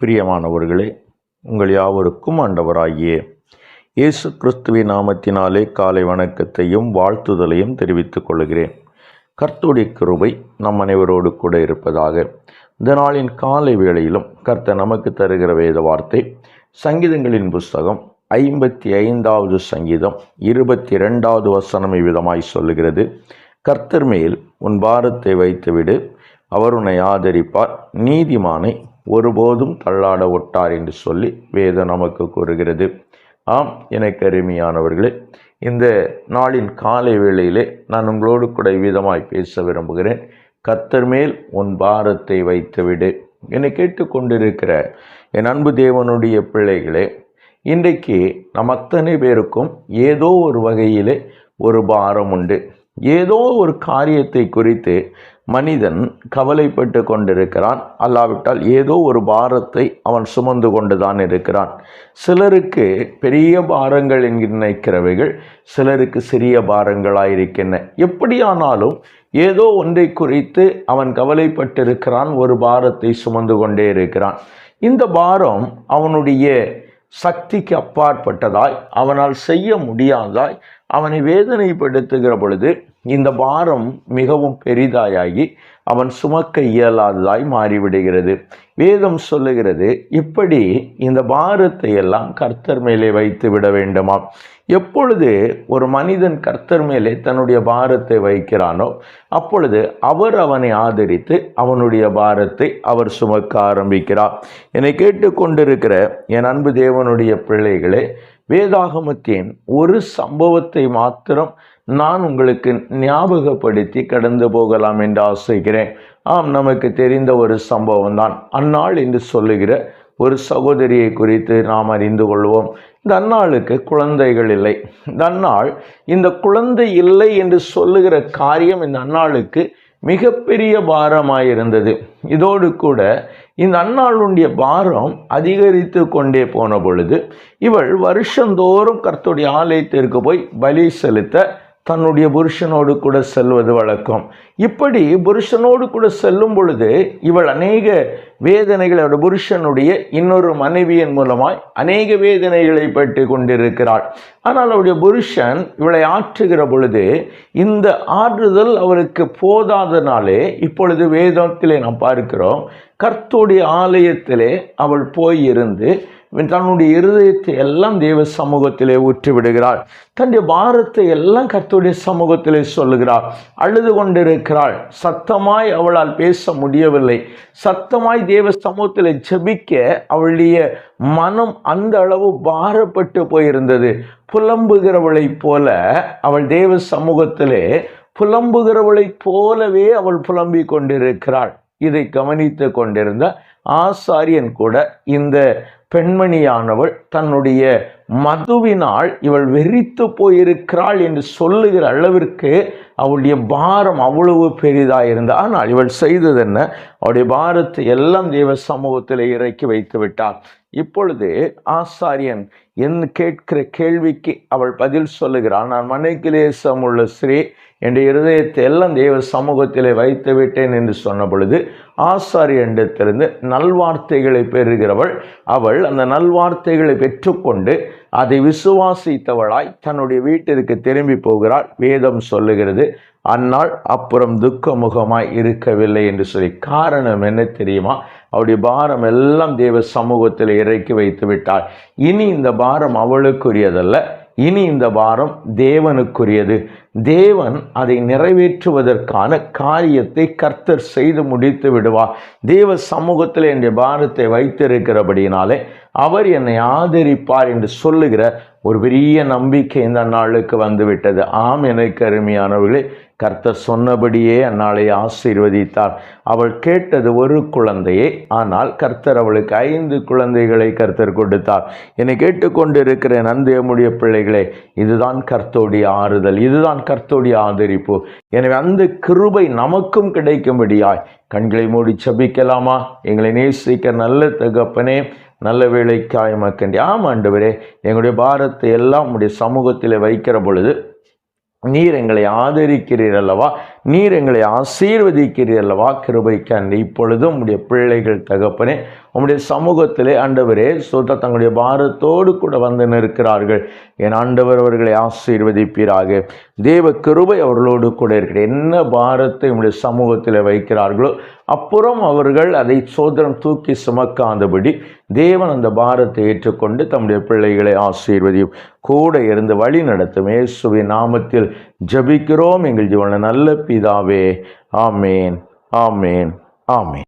பிரியமானவர்களே உங்கள் யாவருக்கும் ஆண்டவராகியே இயேசு கிறிஸ்துவின் நாமத்தினாலே காலை வணக்கத்தையும் வாழ்த்துதலையும் தெரிவித்துக் கொள்கிறேன். கர்த்துடைய கிருபை நம் அனைவரோடு கூட இருப்பதாக. இந்த நாளின் காலை வேளையிலும் கர்த்தர் நமக்கு தருகிற வேத வார்த்தை சங்கீதங்களின் புஸ்தகம் ஐம்பத்தி ஐந்தாவது சங்கீதம் இருபத்தி ரெண்டாவது வசனம் இவ்விதமாய் சொல்லுகிறது. கர்த்தர் மேல் உன் பாரத்தை வைத்துவிடு அவர் உன்னை ஆதரிப்பார் நீதிமானை ஒருபோதும் தள்ளாட ஒட்டார் என்று சொல்லி வேதம் நமக்கு கூறுகிறது. ஆம் எனக்கு அருமையானவர்களே இந்த நாளின் காலை வேளையிலே நான் உங்களோடு கூட விதமாய் பேச விரும்புகிறேன். கத்தர் மேல் உன் பாரத்தை வைத்துவிடு. என்னை கேட்டுக்கொண்டிருக்கிற என் அன்பு தேவனுடைய பிள்ளைகளே இன்றைக்கு நம் அத்தனை பேருக்கும் ஏதோ ஒரு வகையிலே ஒரு பாரம் உண்டு. ஏதோ ஒரு காரியத்தை குறித்து மனிதன் கவலைப்பட்டு கொண்டிருக்கிறான். அல்லாவிட்டால் ஏதோ ஒரு பாரத்தை அவன் சுமந்து கொண்டுதான் இருக்கிறான். சிலருக்கு பெரிய பாரங்கள் என்கிற நினைக்கிறவைகள் சிலருக்கு சிறிய பாரங்களாயிருக்கின்றன எப்படியானாலும் ஏதோ ஒன்றை குறித்து அவன் கவலைப்பட்டிருக்கிறான் ஒரு பாரத்தை சுமந்து கொண்டே இருக்கிறான். இந்த பாரம் அவனுடைய சக்திக்கு அப்பாற்பட்டதாய் அவனால் செய்ய முடியாதாய் அவனை வேதனைப்படுத்துகிற பொழுது இந்த பாரம் மிகவும் பெரிதாயாகி அவன் சுமக்க இயலாததாய் மாறிவிடுகிறது. வேதம் சொல்லுகிறது இப்படி இந்த பாரத்தை எல்லாம் கர்த்தர் மேலே வைத்து விட வேண்டுமா? எப்பொழுது ஒரு மனிதன் கர்த்தர் மேலே தன்னுடைய பாரத்தை வைக்கிறானோ அப்பொழுது அவர் அவனை ஆதரித்து அவனுடைய பாரத்தை அவர் சுமக்க ஆரம்பிக்கிறார். என்னை கேட்டுக்கொண்டிருக்கிற என் அன்பு தேவனுடைய பிள்ளைகளே வேதாகமத்தின் ஒரு சம்பவத்தை மாத்திரம் நான் உங்களுக்கு ஞாபகப்படுத்தி கடந்து போகலாம் என்று ஆசைக்கிறேன் ஆம் நமக்கு தெரிந்த ஒரு சம்பவம் தான் அந்நாள் என்று சொல்லுகிற ஒரு சகோதரியை குறித்து நாம் அறிந்து கொள்வோம். இந்த அன்னாளுக்கு குழந்தைகள் இல்லை. இந்த அன்னாள் இந்த குழந்தை இல்லை என்று சொல்லுகிற காரியம் இந்த அன்னாளுக்கு மிகப்பெரிய பாரமாயிருந்தது. இதோடு கூட இந்த அன்னாளுடைய பாரம் அதிகரித்து கொண்டே போன பொழுது இவள் வருஷந்தோறும் கர்த்துடைய ஆலயத்திற்கு போய் பலி செலுத்த தன்னுடைய புருஷனோடு கூட செல்வது வழக்கம். இப்படி புருஷனோடு கூட செல்லும் பொழுது இவள் அநேக வேதனைகளோட புருஷனுடைய இன்னொரு மனைவியின் மூலமாய் அநேக வேதனைகளை பெற்று கொண்டிருக்கிறாள். ஆனால் அவருடைய புருஷன் இவளை ஆற்றுகிற பொழுது இந்த ஆற்றுதல் அவருக்கு போதாதனாலே இப்பொழுது வேதத்திலே நாம் பார்க்கிறோம் கர்த்துடைய ஆலயத்திலே அவள் போயிருந்து தன்னுடைய இருதயத்தை எல்லாம் தேவ சமூகத்திலே ஊற்றி விடுகிறாள் தன்னுடைய பாரத்தை எல்லாம் கர்த்தருடைய சமூகத்திலே சொல்லுகிறாள். அழுது கொண்டிருக்கிறாள். சத்தமாய் அவளால் பேச முடியவில்லை. சத்தமாய் தேவ சமூகத்தில் ஜெபிக்க அவளுடைய மனம் அந்த அளவு பாரப்பட்டு போயிருந்தது. புலம்புகிறவளைப் போல அவள் தேவ சமூகத்திலே புலம்புகிறவளைப் போலவே அவள் புலம்பிக் கொண்டிருக்கிறாள். இதை கவனித்து கொண்டிருந்த ஆசாரியன் கூட இந்த பெண்மணியானவள் தன்னுடைய மதுவினால் இவள் வெறித்து போயிருக்கிறாள் என்று சொல்லுகிற அளவிற்கு அவளுடைய பாரம் அவ்வளவு பெரிதாக இருந்தது ஆனால் இவள் செய்தது என்ன? அவளுடைய பாரத்தை எல்லாம் தேவ சமூகத்தில் இறக்கி வைத்து விட்டாள். இப்பொழுது ஆசாரியன் என் கேட்கிற கேள்விக்கு அவள் பதில் சொல்லுகிறாள். நான் மனைக்கிலேசம் உள்ள ஸ்ரீ என்ற இருதயத்தை எல்லாம் தேவ சமூகத்திலே வைத்து விட்டேன் என்று சொன்ன பொழுது ஆசாரியனிடத்திலிருந்து நல்வார்த்தைகளை பெறுகிறவள். அவள் அந்த நல்வார்த்தைகளை பெற்றுக்கொண்டு அதை விசுவாசித்தவளாய் தன்னுடைய வீட்டிற்கு திரும்பி போகிறாள். வேதம் சொல்லுகிறது அந்நாள் அப்புறம் துக்க முகமாய் இருக்கவில்லை என்று சொல்லி. காரணம் என்ன தெரியுமா? அவருடைய பாரம் எல்லாம் தேவ சமூகத்தில் இறக்கி வைத்து விட்டாள். இனி இந்த பாரம் அவளுக்குரியதல்ல. இனி இந்த வாரம் தேவனுக்குரியது. தேவன் அதை நிறைவேற்றுவதற்கான காரியத்தை கர்த்தர் செய்து முடித்து விடுவார். தேவ சமூகத்தில் என்னுடைய பாரத்தை வைத்திருக்கிறபடினாலே அவர் என்னை ஆதரிப்பார் என்று சொல்லுகிற ஒரு பெரிய நம்பிக்கை இந்த நாளுக்கு வந்துவிட்டது. ஆம் எனக்கு அருமையானவர்களே கர்த்தர் சொன்னபடியே அந்நாளை ஆசீர்வதித்தார். அவள் கேட்டது ஒரு குழந்தையை ஆனால் கர்த்தர் அவளுக்கு ஐந்து குழந்தைகளை கர்த்தர் கொடுத்தார். என்னை கேட்டுக்கொண்டிருக்கிற நந்தியமுடைய பிள்ளைகளே இதுதான் கர்த்தோடைய ஆறுதல் இதுதான் கர்த்தோடைய ஆதரிப்பு. எனவே அந்த கிருபை நமக்கும் கிடைக்கும்படியாய் கண்களை மூடி சபிக்கலாமா எங்களை நேசிக்க நல்ல தகப்பனே நல்ல வேலைக்காய் மக்கண்டி ஆம் ஆண்டவரே எங்களுடைய பாரத்தை எல்லாம் உடைய சமூகத்தில் வைக்கிற பொழுது நீர் எங்களை ஆதரிக்கிறீர் அல்லவா? நீர் எங்களை ஆசீர்வதிக்கிறீர் அல்லவா? கிருபைக்கு அன்று இப்பொழுதும் உங்களுடைய பிள்ளைகள் தகப்பனே உங்களுடைய சமூகத்திலே ஆண்டவரே சொத்த தங்களுடைய பாரத்தோடு கூட வந்து நிற்கிறார்கள். என் ஆண்டவர் அவர்களை ஆசீர்வதிப்பீராக. தேவ கிருபை அவர்களோடு கூட இருக்கிற என்ன பாரத்தை உங்களுடைய சமூகத்தில் வைக்கிறார்களோ அப்புறம் அவர்கள் அதை சோதனம் தூக்கி சுமக்காதபடி தேவன் அந்த பாரத்தை ஏற்றுக்கொண்டு தம்முடைய பிள்ளைகளை ஆசீர்வதியும். கூட இருந்து வழி நடத்தும். இயேசுவின் நாமத்தில் ஜபிக்கிறோம். எங்கள் ஜீவன நல்ல பி பிதாவே ஆமேன் ஆமேன் ஆமேன்.